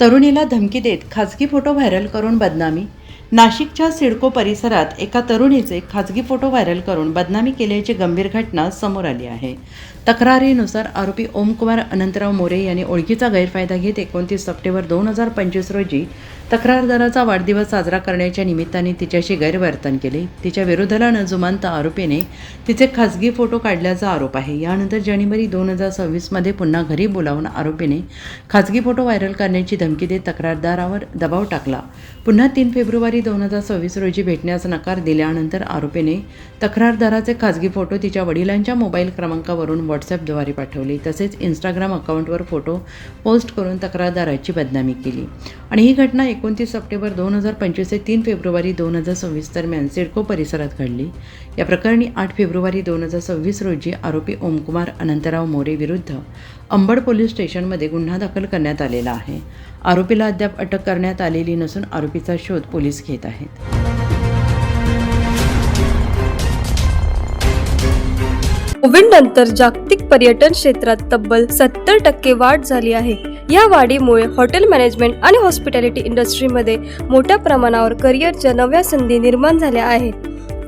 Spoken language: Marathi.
तरुणीला धमकी देत खाजगी फोटो व्हायरल करून बदनामी नाशिकच्या सिडको परिसरात एका तरुणीचे खाजगी फोटो व्हायरल करून बदनामी केल्याची गंभीर घटना समोर आली आहे. तक्रारीनुसार आरोपी ओमकुमार अनंतराव मोरे यांनी ओळखीचा गैरफायदा घेत एकोणतीस सप्टेंबर दोन हजार पंचवीस रोजी तक्रारदाराचा वाढदिवस साजरा करण्याच्या निमित्ताने तिच्याशी गैरवर्तन केले. तिच्या विरोधाला न जुमानता आरोपीने तिचे खाजगी फोटो काढल्याचा आरोप आहे. यानंतर जानेवारी दोन हजार सव्वीसमध्ये पुन्हा घरी बोलावून आरोपीने खाजगी फोटो व्हायरल करण्याची धमकी देत तक्रारदारावर दबाव टाकला. पुन्हा तीन फेब्रुवारी दोन हजार सव्वीस रोजी भेटण्यास नकार दिल्यानंतर आरोपीने तक्रारदाराचे खाजगी फोटो तिच्या वडिलांच्या मोबाईल क्रमांकावरून व्हॉट्सअपद्वारे पाठवले. तसेच इंस्टाग्राम अकाउंटवर फोटो पोस्ट करून तक्रारदाराची बदनामी केली. आणि ही घटना एकोणतीस सप्टेंबर दोन हजार पंचवीस ते तीन फेब्रुवारी दोन हजार सव्वीस दरम्यान सिडको परिसरात घडली. या प्रकरणी आठ फेब्रुवारी दोन हजार सव्वीस रोजी आरोपी ओमकुमार अनंतराव मोरे विरुद्ध अंबड पोलीस स्टेशनमध्ये गुन्हा दाखल करण्यात आलेला आहे. आरोपीला अद्याप अटक करण्यात आलेली नसून आरोपीचा शोध पोलीस घेत आहेत. कोविडनंतर जागतिक पर्यटन क्षेत्रात तब्बल सत्तर टक्के वाढ झाली आहे. या वाढीमुळे हॉटेल मॅनेजमेंट आणि हॉस्पिटॅलिटी इंडस्ट्रीमध्ये मोठ्या प्रमाणावर करिअरच्या नव्या संधी निर्माण झाल्या आहेत.